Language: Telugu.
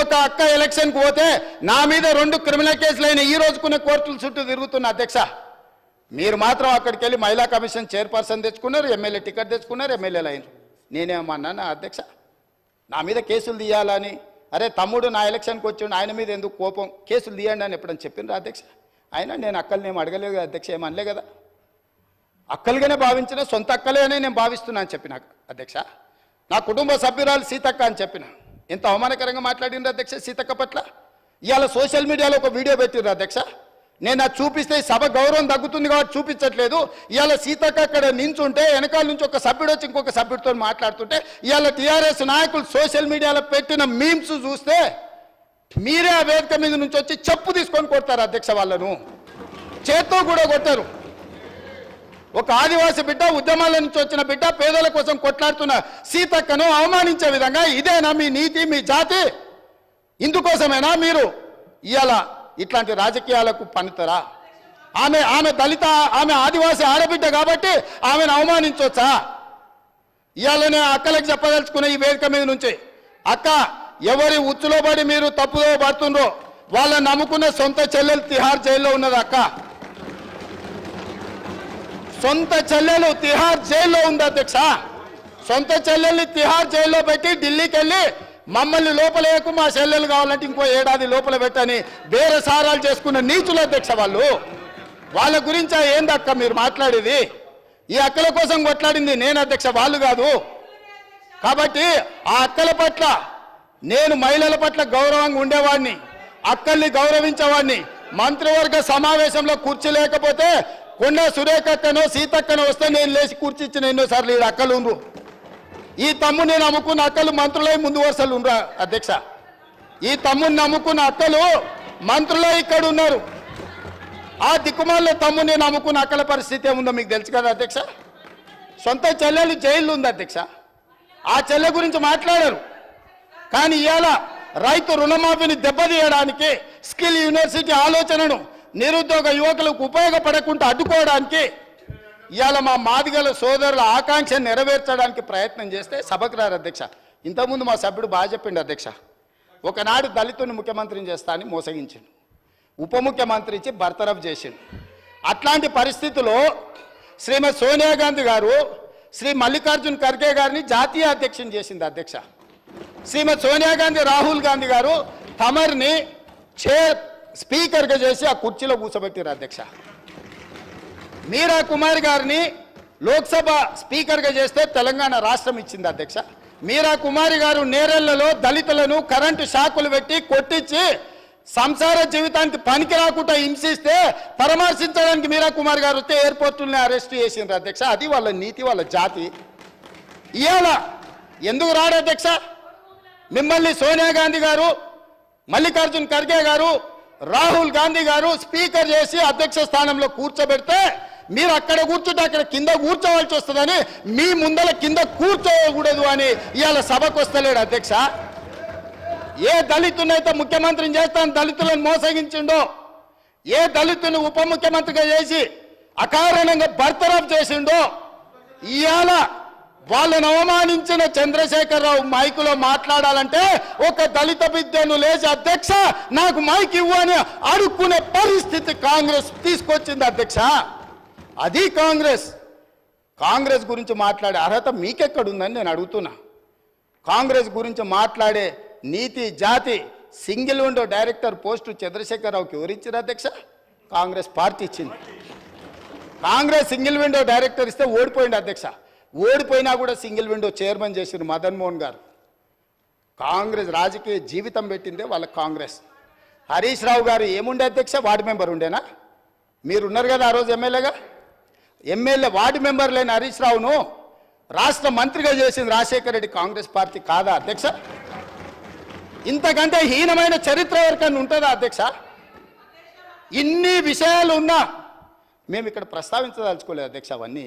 ఒక అక్క ఎలక్షన్కి పోతే నా మీద రెండు క్రిమినల్ కేసులు అయిన ఈ రోజుకున్న కోర్టుల చుట్టూ తిరుగుతున్న అధ్యక్ష. మీరు మాత్రం అక్కడికి వెళ్ళి మహిళా కమిషన్ చైర్పర్సన్ తెచ్చుకున్నారు ఎమ్మెల్యే టికెట్ తెచ్చుకున్నారు ఎమ్మెల్యేలు అయినారు నేనేమన్నా అధ్యక్ష? నా మీద కేసులు తీయాలని. అరే తమ్ముడు నా ఎలక్షన్కి వచ్చిండు ఆయన మీద ఎందుకు కోపం? కేసులు తీయండి అని ఎప్పుడని చెప్పిండ్రు అధ్యక్ష? అయినా నేను అక్కల్ని ఏం అడగలేదు కదా అధ్యక్ష ఏమనలే కదా? అక్కలుగానే భావించిన సొంత అక్కలే అని నేను భావిస్తున్నా అని చెప్పిన అధ్యక్ష. నా కుటుంబ సభ్యురాలు సీతక్క అని చెప్పిన. ఎంత అవమానకరంగా మాట్లాడిండ్రు అధ్యక్ష సీతక్క పట్ల? ఇవాళ సోషల్ మీడియాలో ఒక వీడియో పెట్టిర్రు అధ్యక్ష. నేను అది చూపిస్తే సభ గౌరవం తగ్గుతుంది కాబట్టి చూపించట్లేదు. ఇవాళ సీతక్క అక్కడ నించుంటే వెనకాల నుంచి ఒక సభ్యుడు వచ్చి ఇంకొక సభ్యుడితో మాట్లాడుతుంటే ఇవాళ టీఆర్ఎస్ నాయకులు సోషల్ మీడియాలో పెట్టిన మీమ్స్ చూస్తే మీరే ఆ వేదిక మీద నుంచి వచ్చి చెప్పు తీసుకొని కొడతారు అధ్యక్ష వాళ్ళను. చేత్తో కూడా కొట్టారు. ఒక ఆదివాసి బిడ్డ ఉద్యమాల నుంచి వచ్చిన బిడ్డ పేదల కోసం కొట్లాడుతున్న సీతక్కను అవమానించే విధంగా ఇదేనా మీ నీతి మీ జాతి? ఇందుకోసమేనా మీరు ఇవాళ ఇట్లాంటి రాజకీయాలకు పనితరా? ఆమె ఆమె దళిత ఆమె ఆదివాసి ఆడబిడ్డ కాబట్టి ఆమెను అవమానించవచ్చా ఇవాళనే అక్కలకు చెప్పదలుచుకున్న ఈ వేదిక మీద నుంచి అక్క ఎవరి ఉచ్చులో పడి మీరు తప్పుదో పడుతుండ్రో వాళ్ళని నమ్ముకున్న సొంత చెల్లెలు తిహార్ జైల్లో ఉన్నది అక్క. సొంత చెల్లెలు తిహార్ జైల్లో ఉంది అధ్యక్ష. సొంత చెల్లెల్ని తిహార్ జైల్లో పెట్టి ఢిల్లీకి వెళ్ళి మమ్మల్ని లోపలేకు మా చెల్లెలు కావాలంటే ఇంకో ఏడాది లోపల పెట్టని వేరే సారాలు చేసుకున్న నీచులు అధ్యక్ష వాళ్ళు. వాళ్ళ గురించి ఏందక్క మీరు మాట్లాడేది? ఈ అక్కల కోసం కొట్లాడింది నేను అధ్యక్ష వాళ్ళు కాదు. కాబట్టి ఆ అక్కల పట్ల నేను మహిళల పట్ల గౌరవంగా ఉండేవాడిని అక్కల్ని గౌరవించేవాడిని. మంత్రివర్గ సమావేశంలో కూర్చోలేకపోతే కొండ సురేఖక్కనో సీతక్కనో వస్తే నేను లేచి కూర్చిచ్చిన ఎన్నోసార్లు ఈ అక్కలు ఉండ్రు. ఈ తమ్ముని నమ్ముకున్న అక్కలు మంత్రులై ముందు వరుసలు ఉండరా అధ్యక్ష. ఈ తమ్ముని నమ్ముకున్న అక్కలు మంత్రులే ఇక్కడ ఉన్నారు. ఆ దిక్కుమాల తమ్ముని నమ్ముకున్న అక్కల పరిస్థితి ఏముందో మీకు తెలుసు కదా అధ్యక్ష? సొంత చెల్లెలు జైలు ఉంది అధ్యక్ష. ఆ చెల్లె గురించి మాట్లాడారు. కానీ ఇవాళ రైతు రుణమాఫీని దెబ్బతీయడానికి స్కిల్ యూనివర్సిటీ ఆలోచనను నిరుద్యోగ యువకులకు ఉపయోగపడకుండా అడ్డుకోవడానికి ఇవాళ మా మాదిగల సోదరుల ఆకాంక్ష నెరవేర్చడానికి ప్రయత్నం చేస్తే సభకు రారు అధ్యక్ష. ఇంతకుముందు మా సభ్యుడు బాగా చెప్పిండు అధ్యక్ష. ఒకనాడు దళితుని ముఖ్యమంత్రిని చేస్తా అని మోసగించిండు. ఉప ముఖ్యమంత్రి ఇచ్చి బర్తరఫ్ చేసిండు. అట్లాంటి పరిస్థితిలో శ్రీమతి సోనియా గాంధీ గారు శ్రీ మల్లికార్జున్ ఖర్గే గారిని జాతీయ అధ్యక్షుని చేసింది అధ్యక్ష. శ్రీమతి సోనియా గాంధీ రాహుల్ గాంధీ గారు తమర్ని చే స్పీకర్గా చేసి ఆ కుర్చీలో కూర్చోబెట్టారు అధ్యక్ష. మీరా కుమార్ గారిని లోక్సభ స్పీకర్గా చేస్తే తెలంగాణ రాష్ట్రం ఇచ్చింది అధ్యక్ష. మీరా కుమారి గారు నేరెళ్ళలో దళితులను కరెంటు షాకులు పెట్టి కొట్టించి సంసార జీవితానికి పనికి రాకుండా హింసిస్తే పరామర్శించడానికి మీరా కుమార్ గారు వస్తే ఎయిర్పోర్టుల్ని అరెస్ట్ చేసిండ్రు అధ్యక్ష. అది వాళ్ళ నీతి వాళ్ళ జాతి. ఇవాళ ఎందుకు రాడు అధ్యక్ష? మిమ్మల్ని సోనియా గాంధీ గారు మల్లికార్జున్ ఖర్గే గారు రాహుల్ గాంధీ గారు స్పీకర్ చేసి అధ్యక్ష స్థానంలో కూర్చోబెడితే మీరు అక్కడ కూర్చుంటే అక్కడ కింద కూర్చోవాల్సి వస్తుందని మీ ముందల కింద కూర్చోకూడదు అని ఇవాళ సభకు వస్తలేడు అధ్యక్ష. ఏ దళితునైతే ముఖ్యమంత్రిని చేస్తాను దళితులను మోసగించిండో ఏ దళితుని ఉప ముఖ్యమంత్రిగా చేసి అకారణంగా బర్తరఫ్ చేసిండో ఇవాళ వాళ్ళని అవమానించిన చంద్రశేఖరరావు మైకులో మాట్లాడాలంటే ఒక దళిత బిడ్డను లేచి అధ్యక్ష నాకు మైక్ ఇవ్వని అడుక్కునే పరిస్థితి కాంగ్రెస్ తీసుకొచ్చింది అధ్యక్ష. అది కాంగ్రెస్. కాంగ్రెస్ గురించి మాట్లాడే అర్హత మీకెక్కడుందని నేను అడుగుతున్నా. కాంగ్రెస్ గురించి మాట్లాడే నీతి జాతి సింగిల్ విండో డైరెక్టర్ పోస్టు చంద్రశేఖరరావుకి ఎవరిచ్చారు అధ్యక్ష? కాంగ్రెస్ పార్టీ ఇచ్చింది. కాంగ్రెస్ సింగిల్ విండో డైరెక్టర్ ఇస్తే ఓడిపోయింది అధ్యక్ష. ఓడిపోయినా కూడా సింగిల్ విండో చైర్మన్ చేసిన మదన్ మోహన్ గారు. కాంగ్రెస్ రాజకీయ జీవితం పెట్టిందే వాళ్ళ కాంగ్రెస్. హరీష్ రావు గారు ఏముండే అధ్యక్ష? వార్డు మెంబర్ ఉండేనా? మీరు ఉన్నారు కదా ఆ రోజు ఎమ్మెల్యేగా? ఎమ్మెల్యే వార్డు మెంబర్ లేని హరీష్ రావును రాష్ట్ర మంత్రిగా చేసింది రాజశేఖర రెడ్డి కాంగ్రెస్ పార్టీ కాదా అధ్యక్ష? ఇంతకంటే హీనమైన చరిత్ర ఎవరికన్నా ఉంటుందా అధ్యక్ష? ఇన్ని విషయాలు ఉన్నా మేము ఇక్కడ ప్రస్తావించదలుచుకోలేదు అధ్యక్ష అవన్నీ.